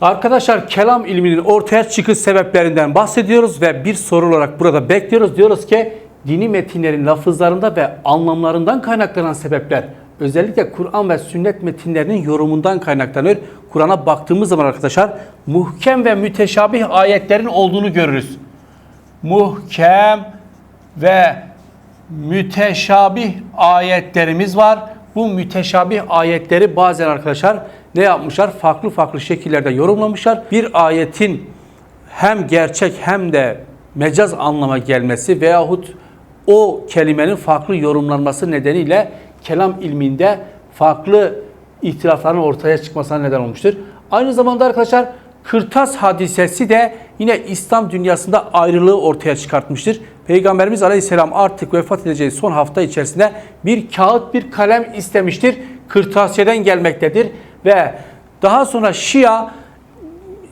Arkadaşlar kelam ilminin ortaya çıkış sebeplerinden bahsediyoruz ve bir soru olarak burada bekliyoruz. Diyoruz ki dini metinlerin lafızlarında ve anlamlarından kaynaklanan sebepler özellikle Kur'an ve sünnet metinlerinin yorumundan kaynaklanır. Kur'an'a baktığımız zaman arkadaşlar muhkem ve müteşabih ayetlerin olduğunu görürüz. Muhkem ve müteşabih ayetlerimiz var. Bu müteşabih ayetleri bazen arkadaşlar ne yapmışlar? Farklı farklı şekillerde yorumlamışlar. Bir ayetin hem gerçek hem de mecaz anlama gelmesi veyahut o kelimenin farklı yorumlanması nedeniyle kelam ilminde farklı ihtilafların ortaya çıkmasına neden olmuştur. Aynı zamanda arkadaşlar kırtas hadisesi de yine İslam dünyasında ayrılığı ortaya çıkartmıştır. Peygamberimiz Aleyhisselam artık vefat edeceği son hafta içerisinde bir kağıt bir kalem istemiştir. Kırtasiyeden gelmektedir ve daha sonra Şia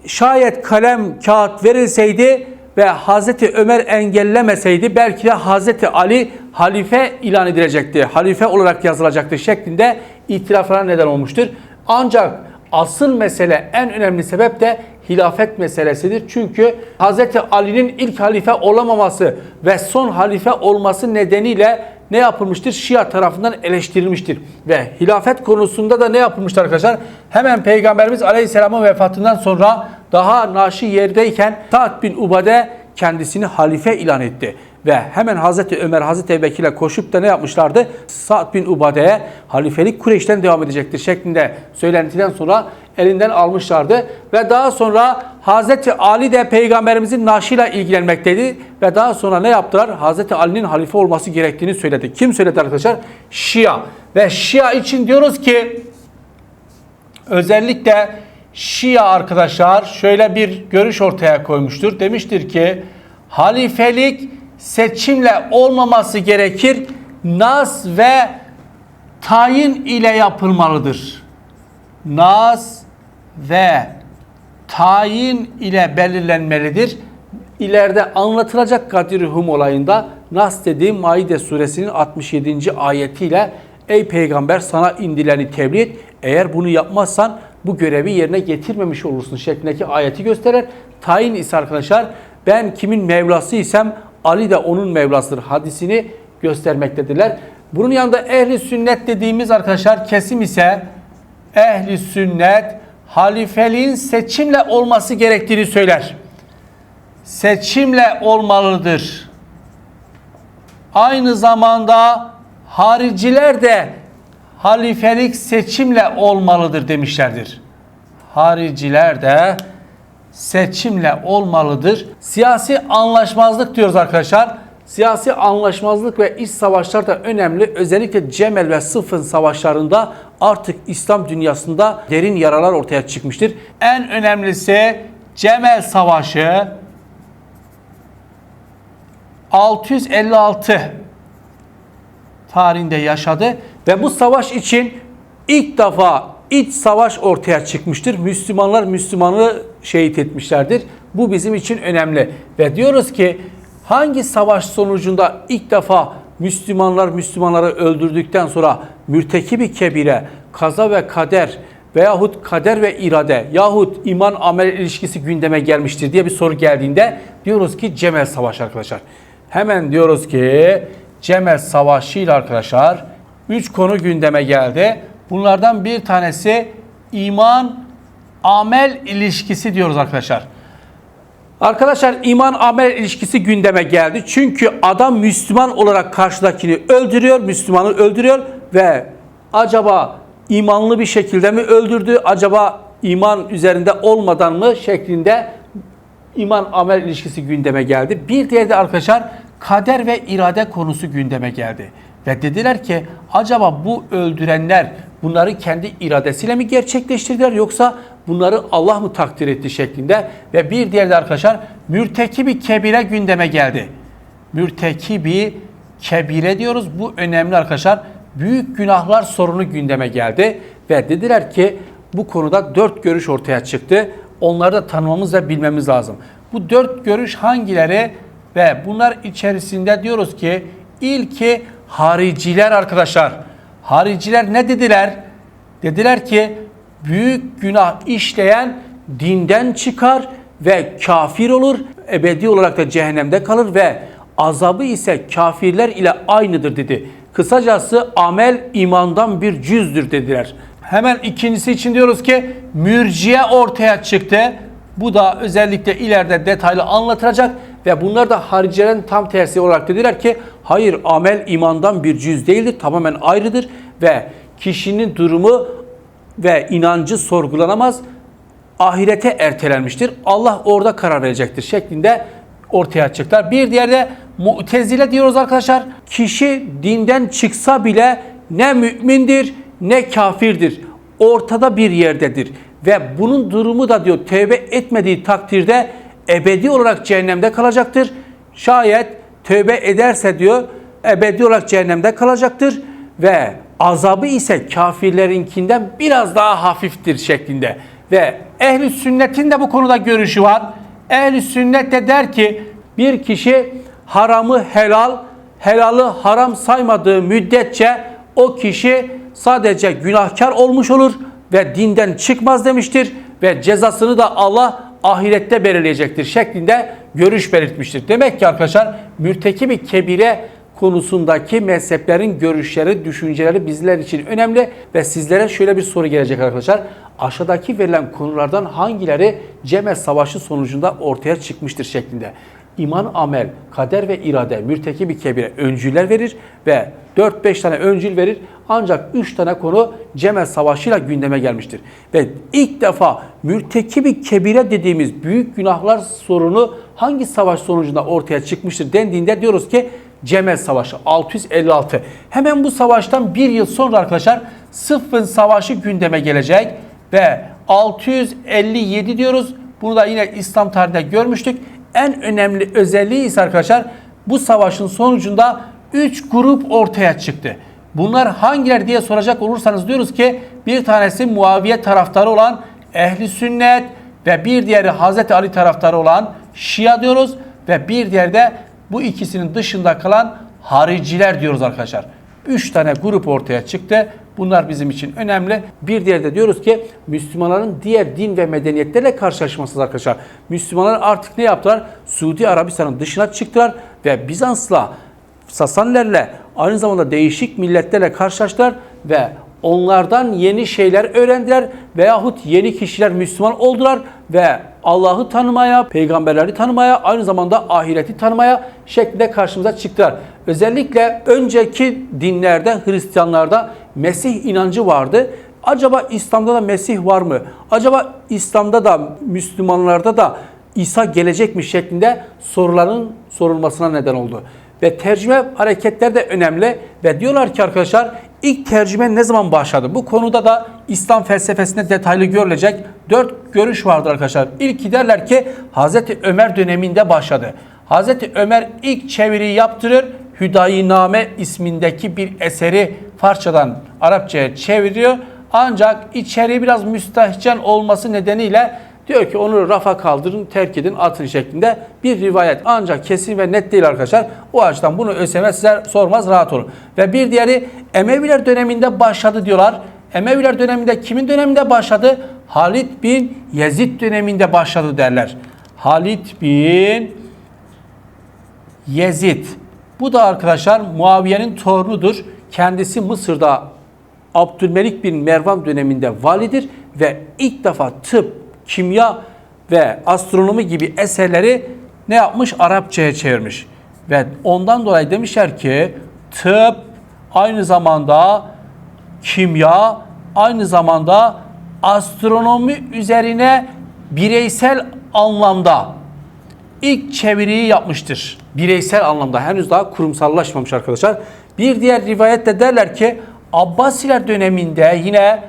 şayet kalem kağıt verilseydi ve Hazreti Ömer engellemeseydi belki de Hazreti Ali halife ilan edilecekti. Halife olarak yazılacaktı şeklinde ihtilaflara neden olmuştur. Ancak asıl mesele en önemli sebep de hilafet meselesidir. Çünkü Hazreti Ali'nin ilk halife olamaması ve son halife olması nedeniyle ne yapılmıştır? Şia tarafından eleştirilmiştir. Ve hilafet konusunda da ne yapılmıştır arkadaşlar? Hemen Peygamberimiz Aleyhisselam'ın vefatından sonra daha naşi yerdeyken Sa'd bin Ubade kendisini halife ilan etti. Ve hemen Hazreti Ömer, Hazreti Ebubekir'le koşup da ne yapmışlardı? Sa'd bin Ubade'ye halifelik Kureyş'ten devam edecektir şeklinde söylentiden sonra elinden almışlardı. Ve daha sonra Hazreti Ali de peygamberimizin naaşıyla ilgilenmekteydi. Ve daha sonra ne yaptılar? Hazreti Ali'nin halife olması gerektiğini söyledi. Kim söyledi arkadaşlar? Şia. Ve Şia için diyoruz ki özellikle Şia arkadaşlar şöyle bir görüş ortaya koymuştur. Demiştir ki halifelik seçimle olmaması gerekir. Nas ve tayin ile yapılmalıdır. Nas ve tayin ile belirlenmelidir. İleride anlatılacak Kadir-i olayında Nas dediğim Maide suresinin 67. ayetiyle Ey peygamber sana indileni tebliğ et. Eğer bunu yapmazsan bu görevi yerine getirmemiş olursun şeklindeki ayeti gösterir. Tayin ise arkadaşlar ben kimin Mevlası isem Ali de onun Mevlasıdır hadisini göstermektedirler. Bunun yanında ehli sünnet dediğimiz arkadaşlar kesim ise ehli sünnet halifeliğin seçimle olması gerektiğini söyler. Seçimle olmalıdır. Aynı zamanda hariciler de halifelik seçimle olmalıdır demişlerdir. Hariciler de seçimle olmalıdır. Siyasi anlaşmazlık diyoruz arkadaşlar. Siyasi anlaşmazlık ve iç savaşlar da önemli. Özellikle Cemel ve Sıfın savaşlarında artık İslam dünyasında derin yaralar ortaya çıkmıştır. En önemlisi Cemel Savaşı 656 tarihinde yaşadı ve bu savaş için ilk defa iç savaş ortaya çıkmıştır. Müslümanlar Müslümanı şehit etmişlerdir. Bu bizim için önemli. Ve diyoruz ki hangi savaş sonucunda ilk defa Müslümanlar Müslümanları öldürdükten sonra mürtekibi kebire, kaza ve kader veyahut kader ve irade yahut iman amel ilişkisi gündeme gelmiştir diye bir soru geldiğinde diyoruz ki Cemel Savaşı arkadaşlar. Hemen diyoruz ki Cemel Savaşı ile arkadaşlar 3 konu gündeme geldi. Bunlardan bir tanesi iman amel ilişkisi diyoruz arkadaşlar. Arkadaşlar iman amel ilişkisi gündeme geldi. Çünkü adam Müslüman olarak karşıdakini öldürüyor, Müslümanı öldürüyor ve acaba imanlı bir şekilde mi öldürdü? Acaba iman üzerinde olmadan mı şeklinde iman amel ilişkisi gündeme geldi. Bir diğeri de arkadaşlar kader ve irade konusu gündeme geldi. Ve dediler ki acaba bu öldürenler bunları kendi iradesiyle mi gerçekleştirdiler yoksa bunları Allah mı takdir etti şeklinde ve bir diğer de arkadaşlar mürtekibi kebire gündeme geldi. Mürtekibi kebire diyoruz. Bu önemli arkadaşlar. Büyük günahlar sorunu gündeme geldi ve dediler ki bu konuda dört görüş ortaya çıktı. Onları da tanımamız ve bilmemiz lazım. Bu dört görüş hangileri ve bunlar içerisinde diyoruz ki ilki hariciler arkadaşlar. Hariciler ne dediler? Dediler ki büyük günah işleyen dinden çıkar ve kafir olur. Ebedi olarak da cehennemde kalır ve azabı ise kafirler ile aynıdır dedi. Kısacası amel imandan bir cüzdür dediler. Hemen ikincisi için diyoruz ki mürciye ortaya çıktı. Bu da özellikle ileride detaylı anlatılacak ve bunlar da haricilerin tam tersi olarak dediler ki hayır amel imandan bir cüz değildir tamamen ayrıdır ve kişinin durumu ve inancı sorgulanamaz ahirete ertelenmiştir. Allah orada karar verecektir şeklinde ortaya çıktılar. Bir diğeri de mutezile diyoruz arkadaşlar. Kişi dinden çıksa bile ne mümindir ne kafirdir. Ortada bir yerdedir. Ve bunun durumu da diyor tevbe etmediği takdirde ebedi olarak cehennemde kalacaktır. Şayet tövbe ederse diyor ebedi olarak cehennemde kalacaktır ve azabı ise kafirlerinkinden biraz daha hafiftir şeklinde. Ve ehli sünnetin de bu konuda görüşü var. Ehli sünnet de der ki bir kişi haramı helal, helalı haram saymadığı müddetçe o kişi sadece günahkar olmuş olur ve dinden çıkmaz demiştir ve cezasını da Allah ahirette belirleyecektir şeklinde görüş belirtmiştir. Demek ki arkadaşlar mürtekibi kebire konusundaki mezheplerin görüşleri, düşünceleri bizler için önemli ve sizlere şöyle bir soru gelecek arkadaşlar. Aşağıdaki verilen konulardan hangileri Ceme Savaşı sonucunda ortaya çıkmıştır şeklinde. İman, amel, kader ve irade mürtekibi kebire öncüler verir ve 4-5 tane öncül verir. Ancak 3 tane konu Cemel Savaşı'yla gündeme gelmiştir. Ve ilk defa mürtekibi kebire dediğimiz büyük günahlar sorunu hangi savaş sonucunda ortaya çıkmıştır dendiğinde diyoruz ki Cemel Savaşı 656. Hemen bu savaştan bir yıl sonra arkadaşlar Sıffın Savaşı gündeme gelecek ve 657 diyoruz. Bunu da yine İslam tarihinde görmüştük. En önemli özelliği ise arkadaşlar bu savaşın sonucunda 3 grup ortaya çıktı. Bunlar hangiler diye soracak olursanız diyoruz ki bir tanesi Muaviye taraftarı olan Ehli Sünnet ve bir diğeri Hazreti Ali taraftarı olan Şia diyoruz ve bir diğeri de bu ikisinin dışında kalan hariciler diyoruz arkadaşlar. 3 tane grup ortaya çıktı. Bunlar bizim için önemli. Bir diğeri de diyoruz ki Müslümanların diğer din ve medeniyetlerle karşılaşması arkadaşlar. Müslümanlar artık ne yaptılar? Suudi Arabistan'ın dışına çıktılar ve Bizans'la Sasanilerle aynı zamanda değişik milletlerle karşılaştılar ve onlardan yeni şeyler öğrendiler veyahut yeni kişiler Müslüman oldular ve Allah'ı tanımaya, peygamberleri tanımaya, aynı zamanda ahireti tanımaya şeklinde karşımıza çıktılar. Özellikle önceki dinlerde, Hristiyanlarda Mesih inancı vardı. Acaba İslam'da da Mesih var mı? Acaba İslam'da da Müslümanlarda da İsa gelecek mi şeklinde soruların sorulmasına neden oldu. Ve tercüme hareketler de önemli ve diyorlar ki arkadaşlar ilk tercüme ne zaman başladı? Bu konuda da İslam felsefesinde detaylı görülecek dört görüş vardır arkadaşlar. İlki derler ki Hazreti Ömer döneminde başladı. Hazreti Ömer ilk çeviriyi yaptırır. Hüdayiname ismindeki bir eseri Farsçadan Arapçaya çeviriyor. Ancak içeriği biraz müstehcen olması nedeniyle Diyor ki onu rafa kaldırın, terk edin, atın şeklinde bir rivayet. Ancak kesin ve net değil arkadaşlar. O açıdan bunu ÖSYM size sormaz, rahat olun. Ve bir diğeri Emeviler döneminde başladı diyorlar. Emeviler döneminde kimin döneminde başladı? Halid bin Yezid döneminde başladı derler. Halid bin Yezid. Bu da arkadaşlar Muaviye'nin torunudur. Kendisi Mısır'da Abdülmelik bin Mervan döneminde validir ve ilk defa tıp, kimya ve astronomi gibi eserleri ne yapmış? Arapçaya çevirmiş. Ve ondan dolayı demişler ki tıp aynı zamanda kimya aynı zamanda astronomi üzerine bireysel anlamda ilk çeviriyi yapmıştır. Bireysel anlamda henüz daha kurumsallaşmamış arkadaşlar. Bir diğer rivayette derler ki Abbasiler döneminde yine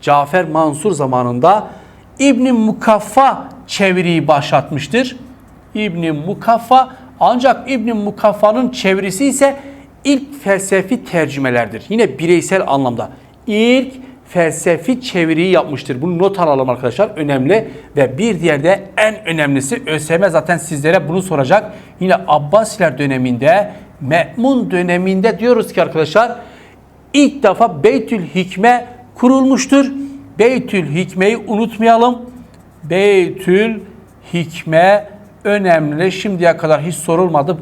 Cafer Mansur zamanında İbn Mukaffa çeviriyi başlatmıştır. İbn Mukaffa ancak İbn Mukaffa'nın çevirisi ise ilk felsefi tercümelerdir. Yine bireysel anlamda ilk felsefi çeviriyi yapmıştır. Bunu not alalım arkadaşlar. Önemli ve bir diğer de en önemlisi ÖSYM zaten sizlere bunu soracak. Yine Abbasiler döneminde Me'mun döneminde diyoruz ki arkadaşlar ilk defa Beytül Hikme kurulmuştur. Beytül Hikme'yi unutmayalım. Beytül Hikme önemli. Şimdiye kadar hiç sorulmadı.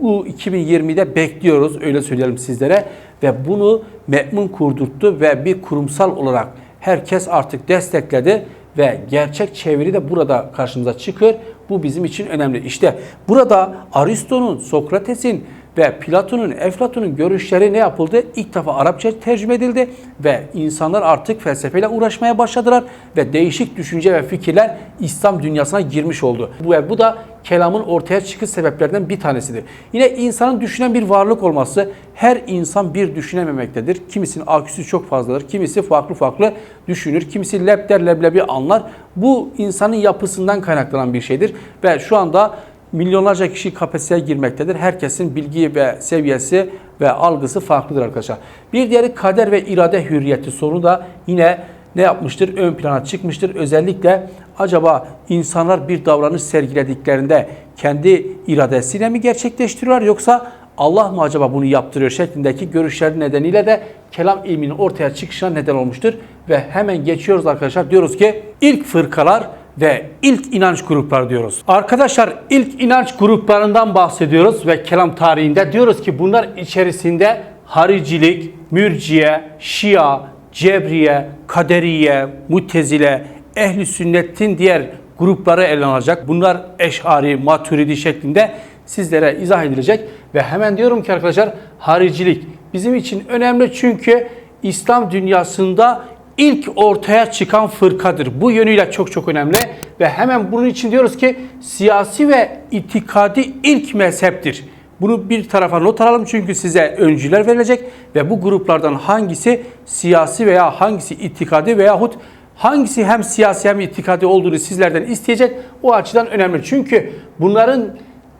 Bu 2020'de bekliyoruz öyle söyleyelim sizlere ve bunu Me'mun kurdurttu ve bir kurumsal olarak herkes artık destekledi ve gerçek çeviri de burada karşımıza çıkıyor. Bu bizim için önemli. İşte burada Aristo'nun, Sokrates'in ve Platon'un, Eflatun'un görüşleri ne yapıldı? İlk defa Arapça tercüme edildi ve insanlar artık felsefeyle uğraşmaya başladılar ve değişik düşünce ve fikirler İslam dünyasına girmiş oldu. Bu ve bu da kelamın ortaya çıkış sebeplerinden bir tanesidir. Yine insanın düşünen bir varlık olması her insan bir düşünememektedir. Kimisinin aküsü çok fazladır, kimisi farklı farklı düşünür, kimisi lep der leblebi anlar. Bu insanın yapısından kaynaklanan bir şeydir ve şu anda milyonlarca kişi kapasiteye girmektedir. Herkesin bilgi ve seviyesi ve algısı farklıdır arkadaşlar. Bir diğeri kader ve irade hürriyeti sorunu da yine ne yapmıştır? Ön plana çıkmıştır. Özellikle acaba insanlar bir davranış sergilediklerinde kendi iradesiyle mi gerçekleştiriyorlar yoksa Allah mı acaba bunu yaptırıyor şeklindeki görüşler nedeniyle de kelam ilminin ortaya çıkışına neden olmuştur. Ve hemen geçiyoruz arkadaşlar. Diyoruz ki ilk fırkalar ve ilk inanç grupları diyoruz. Arkadaşlar ilk inanç gruplarından bahsediyoruz ve kelam tarihinde diyoruz ki bunlar içerisinde haricilik, mürciye, şia, cebriye, kaderiye, mutezile, ehli sünnetin diğer grupları ele alınacak. Bunlar eşari, maturidi şeklinde sizlere izah edilecek ve hemen diyorum ki arkadaşlar haricilik bizim için önemli çünkü İslam dünyasında ilk ortaya çıkan fırkadır. Bu yönüyle çok çok önemli ve hemen bunun için diyoruz ki siyasi ve itikadi ilk mezheptir. Bunu bir tarafa not alalım çünkü size öncüler verilecek ve bu gruplardan hangisi siyasi veya hangisi itikadi veyahut hangisi hem siyasi hem itikadi olduğunu sizlerden isteyecek. O açıdan önemli. Çünkü bunların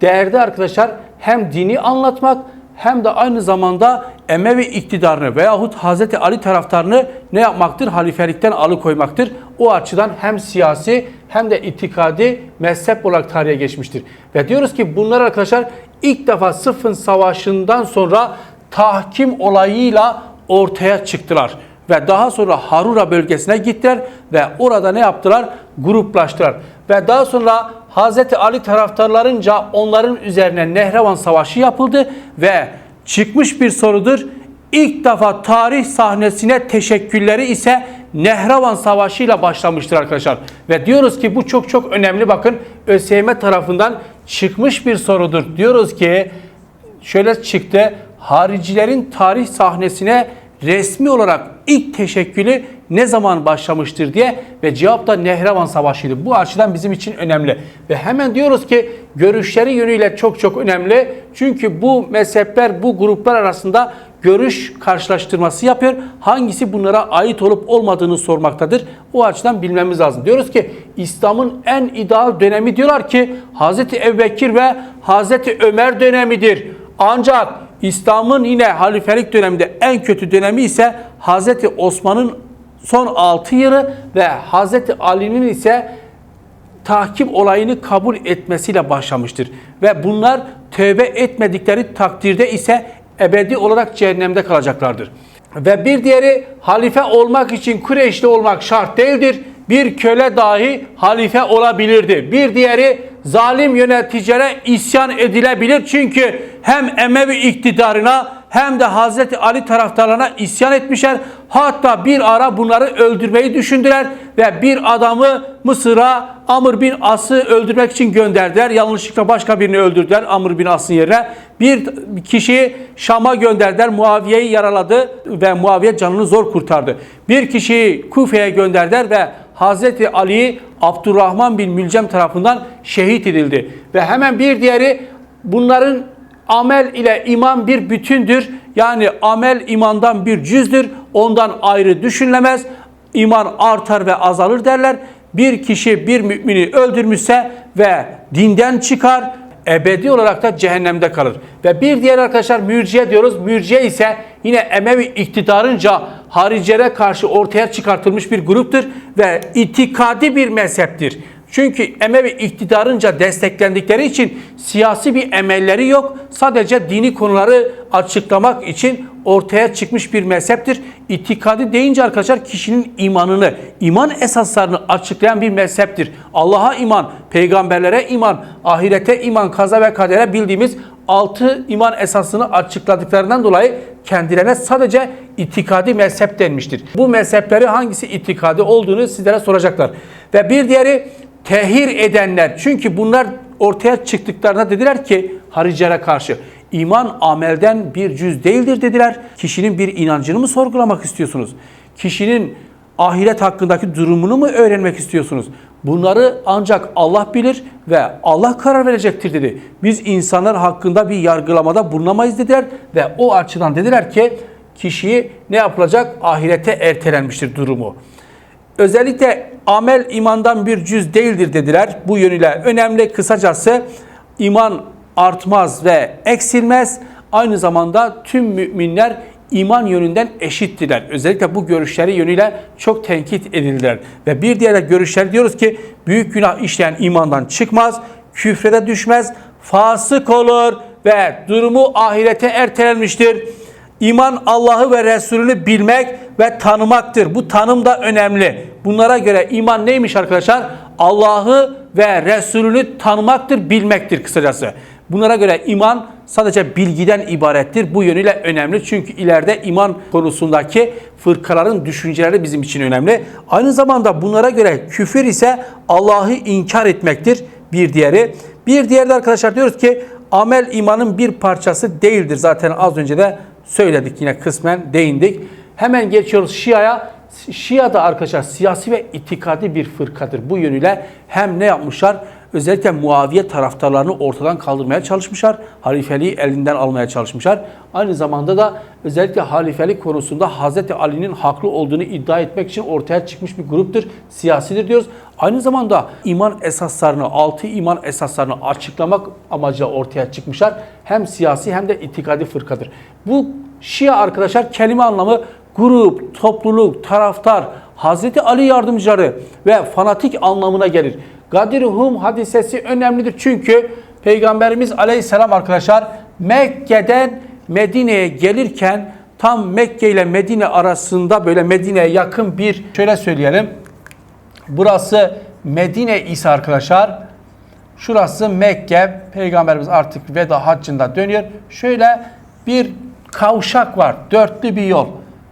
değerli arkadaşlar hem dini anlatmak hem de aynı zamanda Emevi iktidarını veyahut Hazreti Ali taraftarını ne yapmaktır? Halifelikten alıkoymaktır. O açıdan hem siyasi hem de itikadi mezhep olarak tarihe geçmiştir. Ve diyoruz ki bunlar arkadaşlar ilk defa Sıfın Savaşı'ndan sonra tahkim olayıyla ortaya çıktılar. Ve daha sonra Harura bölgesine gittiler ve orada ne yaptılar? Gruplaştılar. Ve daha sonra Hazreti Ali taraftarlarınca onların üzerine Nehrevan Savaşı yapıldı ve çıkmış bir sorudur. İlk defa tarih sahnesine teşekkülleri ise Nehravan Savaşı ile başlamıştır arkadaşlar. Ve diyoruz ki bu çok çok önemli bakın ÖSYM tarafından çıkmış bir sorudur. Diyoruz ki şöyle çıktı. Haricilerin tarih sahnesine resmi olarak ilk teşekkülü ne zaman başlamıştır diye ve cevap da Nehrevan Savaşı'ydı. Bu açıdan bizim için önemli. Ve hemen diyoruz ki görüşleri yönüyle çok çok önemli. Çünkü bu mezhepler, bu gruplar arasında görüş karşılaştırması yapıyor. Hangisi bunlara ait olup olmadığını sormaktadır. O açıdan bilmemiz lazım. Diyoruz ki İslam'ın en ideal dönemi diyorlar ki Hazreti Ebubekir ve Hazreti Ömer dönemidir. Ancak İslam'ın yine halifelik döneminde en kötü dönemi ise Hazreti Osman'ın son 6 yılı ve Hazreti Ali'nin ise tahkim olayını kabul etmesiyle başlamıştır. Ve bunlar tövbe etmedikleri takdirde ise ebedi olarak cehennemde kalacaklardır. Ve bir diğeri halife olmak için Kureyşli olmak şart değildir. Bir köle dahi halife olabilirdi. Bir diğeri zalim yöneticilere isyan edilebilir. Çünkü hem Emevi iktidarına hem de Hazreti Ali taraftarlarına isyan etmişler. Hatta bir ara bunları öldürmeyi düşündüler ve bir adamı Mısır'a Amr bin As'ı öldürmek için gönderdiler. Yanlışlıkla başka birini öldürdüler Amr bin As'ın yerine. Bir kişiyi Şam'a gönderdiler. Muaviye'yi yaraladı ve Muaviye canını zor kurtardı. Bir kişiyi Kufe'ye gönderdiler ve Hazreti Ali Abdurrahman bin Mülcem tarafından şehit edildi. Ve hemen bir diğeri bunların amel ile iman bir bütündür. Yani amel imandan bir cüzdür. Ondan ayrı düşünülemez. İman artar ve azalır derler. Bir kişi bir mümini öldürmüşse ve dinden çıkar, ebedi olarak da cehennemde kalır. Ve bir diğer arkadaşlar mürciye diyoruz. Mürciye ise yine Emevi iktidarınca haricilere karşı ortaya çıkartılmış bir gruptur ve itikadi bir mezheptir. Çünkü Emevi iktidarınca desteklendikleri için siyasi bir emelleri yok. Sadece dini konuları açıklamak için ortaya çıkmış bir mezheptir. İtikadi deyince arkadaşlar kişinin imanını, iman esaslarını açıklayan bir mezheptir. Allah'a iman, peygamberlere iman, ahirete iman, kaza ve kadere bildiğimiz altı iman esasını açıkladıklarından dolayı kendilerine sadece itikadi mezhep denmiştir. Bu mezhepleri hangisi itikadi olduğunu sizlere soracaklar. Ve bir diğeri tehir edenler. Çünkü bunlar ortaya çıktıklarında dediler ki haricilere karşı iman amelden bir cüz değildir dediler. Kişinin bir inancını mı sorgulamak istiyorsunuz? Kişinin ahiret hakkındaki durumunu mu öğrenmek istiyorsunuz? Bunları ancak Allah bilir ve Allah karar verecektir dedi. Biz insanlar hakkında bir yargılamada bulunamayız dediler ve o açıdan dediler ki kişiyi ne yapılacak? Ahirete ertelenmiştir durumu. Özellikle amel imandan bir cüz değildir dediler. Bu yönüyle önemli. Kısacası iman artmaz ve eksilmez. Aynı zamanda tüm müminler iman yönünden eşittiler. Özellikle bu görüşleri yönüyle çok tenkit edildiler. Ve bir diğer görüşler diyoruz ki büyük günah işleyen imandan çıkmaz, küfrede düşmez, fasık olur ve durumu ahirete ertelenmiştir. İman Allah'ı ve Resulünü bilmek ve tanımaktır. Bu tanım da önemli. Bunlara göre iman neymiş arkadaşlar? Allah'ı ve Resulünü tanımaktır, bilmektir kısacası. Bunlara göre iman sadece bilgiden ibarettir. Bu yönüyle önemli. Çünkü ileride iman konusundaki fırkaların düşünceleri bizim için önemli. Aynı zamanda bunlara göre küfür ise Allah'ı inkar etmektir. Bir diğeri. Bir diğeri de arkadaşlar diyoruz ki amel imanın bir parçası değildir. Zaten az önce de söyledik yine kısmen değindik. Hemen geçiyoruz Şia'ya. Şia da arkadaşlar siyasi ve itikadi bir fırkadır. Bu yönüyle hem ne yapmışlar? Özellikle Muaviye taraftarlarını ortadan kaldırmaya çalışmışlar. Halifeliği elinden almaya çalışmışlar. Aynı zamanda da özellikle halifelik konusunda Hz. Ali'nin haklı olduğunu iddia etmek için ortaya çıkmış bir gruptur. Siyasidir diyoruz. Aynı zamanda iman esaslarını, altı iman esaslarını açıklamak amacıyla ortaya çıkmışlar. Hem siyasi hem de itikadi fırkadır. Bu Şia arkadaşlar kelime anlamı grup, topluluk, taraftar, Hazreti Ali yardımcıları ve fanatik anlamına gelir. Gadir-Hum hadisesi önemlidir çünkü Peygamberimiz Aleyhisselam arkadaşlar Mekke'den Medine'ye gelirken tam Mekke ile Medine arasında böyle Medine'ye yakın bir şöyle söyleyelim. Burası Medine ise arkadaşlar. Şurası Mekke. Peygamberimiz artık veda haccında dönüyor. Şöyle bir kavşak var. Dörtlü bir yol.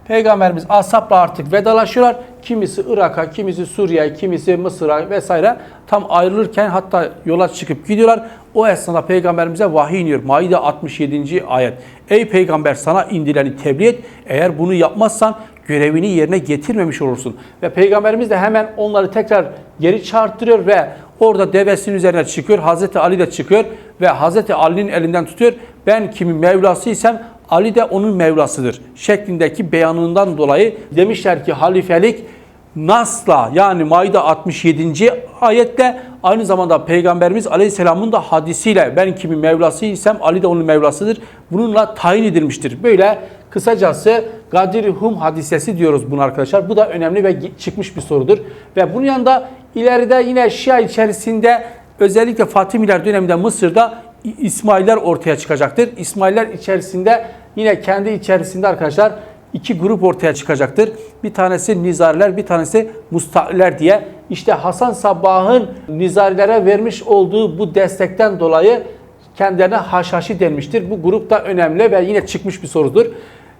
Peygamberimiz ashabla artık vedalaşıyorlar. Kimisi Irak'a, kimisi Suriye'ye, kimisi Mısır'a vesaire tam ayrılırken hatta yola çıkıp gidiyorlar. O esnada peygamberimize vahiy iniyor. Maide 67. ayet. Ey peygamber sana indileni tebliğ et. Eğer bunu yapmazsan görevini yerine getirmemiş olursun. Ve peygamberimiz de hemen onları tekrar geri çağırttırıyor ve orada devesinin üzerine çıkıyor. Hazreti Ali de çıkıyor ve Hazreti Ali'nin elinden tutuyor. Ben kimin Mevlasıysam Ali de onun Mevlasıdır şeklindeki beyanından dolayı demişler ki halifelik Nas'la yani Maide 67. ayette aynı zamanda Peygamberimiz Aleyhisselam'ın da hadisiyle ben kimin Mevlasıysam Ali de onun Mevlasıdır. Bununla tayin edilmiştir. Böyle kısacası Gadir Hum hadisesi diyoruz bunu arkadaşlar. Bu da önemli ve çıkmış bir sorudur. Ve bunun yanında ileride yine Şia içerisinde özellikle Fatimiler döneminde Mısır'da İsmailler ortaya çıkacaktır. İsmailler içerisinde yine kendi içerisinde arkadaşlar iki grup ortaya çıkacaktır. Bir tanesi Nizariler, bir tanesi Musta'liler diye. İşte Hasan Sabbah'ın Nizarilere vermiş olduğu bu destekten dolayı kendilerine haşhaşi denmiştir. Bu grup da önemli ve yine çıkmış bir sorudur.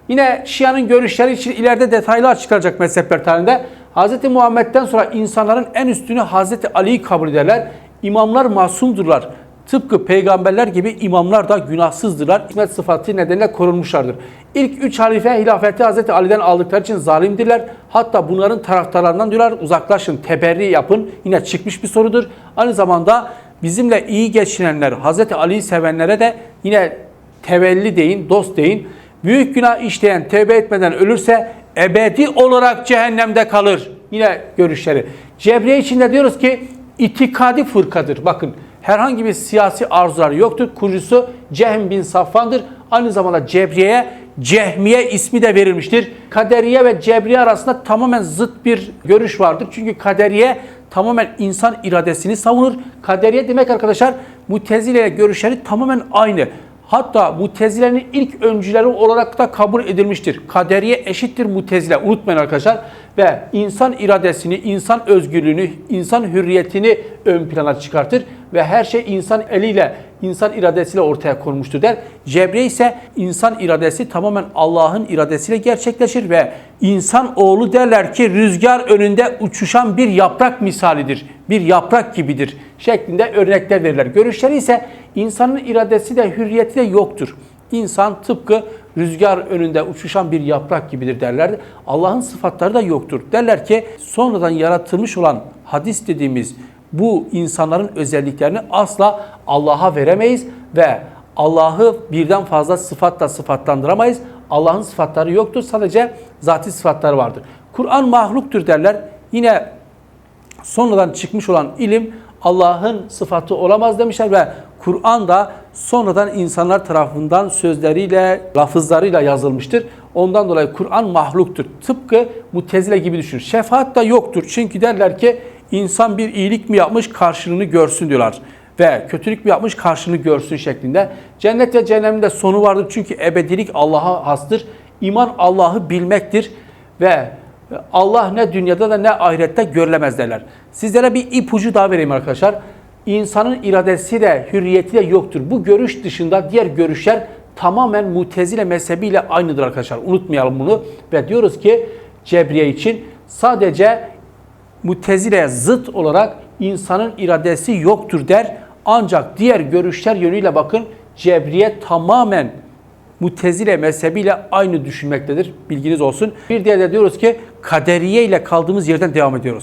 Yine Şia'nın görüşleri için ileride detaylı açıklanacak mezhepler tarihinde. Hz. Muhammed'den sonra insanların en üstünü Hz. Ali'yi kabul ederler. İmamlar masumdurlar. Tıpkı peygamberler gibi imamlar da günahsızdırlar. İsmet sıfatı nedeniyle korunmuşlardır. İlk üç halife hilafeti Hz. Ali'den aldıkları için zalimdirler. Hatta bunların taraftarlarından diyorlar uzaklaşın, teberri yapın. Yine çıkmış bir sorudur. Aynı zamanda bizimle iyi geçinenler, Hz. Ali'yi sevenlere de yine tevelli deyin, dost deyin. Büyük günah işleyen tevbe etmeden ölürse ebedi olarak cehennemde kalır. Yine görüşleri. Cebriye için de diyoruz ki itikadi fırkadır. Bakın herhangi bir siyasi arzuları yoktur. Kurucusu Cehm bin Safvan'dır. Aynı zamanda Cebriye'ye Cehmiye ismi de verilmiştir. Kaderiye ve Cebriye arasında tamamen zıt bir görüş vardır. Çünkü Kaderiye tamamen insan iradesini savunur. Kaderiye demek arkadaşlar Mutezile ile görüşleri tamamen aynı. Hatta mutezilenin ilk öncüleri olarak da kabul edilmiştir. Kaderiye eşittir mutezile. Unutmayın arkadaşlar. Ve insan iradesini, insan özgürlüğünü, insan hürriyetini ön plana çıkartır. Ve her şey insan eliyle, insan iradesiyle ortaya konmuştur der. Cebriye ise insan iradesi tamamen Allah'ın iradesiyle gerçekleşir ve insan oğlu derler ki rüzgar önünde uçuşan bir yaprak misalidir. Bir yaprak gibidir şeklinde örnekler verirler. Görüşleri ise insanın iradesi de hürriyeti de yoktur. İnsan tıpkı rüzgar önünde uçuşan bir yaprak gibidir derlerdi. Allah'ın sıfatları da yoktur. Derler ki sonradan yaratılmış olan hadis dediğimiz bu insanların özelliklerini asla Allah'a veremeyiz ve Allah'ı birden fazla sıfatla sıfatlandıramayız. Allah'ın sıfatları yoktur. Sadece zati sıfatları vardır. Kur'an mahluktur derler. Yine sonradan çıkmış olan ilim Allah'ın sıfatı olamaz demişler ve Kur'an da sonradan insanlar tarafından sözleriyle, lafızlarıyla yazılmıştır. Ondan dolayı Kur'an mahluktur. Tıpkı mutezile gibi düşün. Şefaat da yoktur. Çünkü derler ki insan bir iyilik mi yapmış karşılığını görsün diyorlar. Ve kötülük mü yapmış karşılığını görsün şeklinde. Cennet ve cehennemin de sonu vardır. Çünkü ebedilik Allah'a hastır. İman Allah'ı bilmektir. Ve Allah ne dünyada da ne ahirette görülemez derler. Sizlere bir ipucu daha vereyim arkadaşlar. İnsanın iradesi de hürriyeti de yoktur. Bu görüş dışında diğer görüşler tamamen mutezile mezhebiyle aynıdır arkadaşlar. Unutmayalım bunu. Ve diyoruz ki Cebriye için sadece mutezileye zıt olarak insanın iradesi yoktur der. Ancak diğer görüşler yönüyle bakın Cebriye tamamen Mutezile mezhebiyle aynı düşünmektedir. Bilginiz olsun. Bir diğer de diyoruz ki kaderiye ile kaldığımız yerden devam ediyoruz.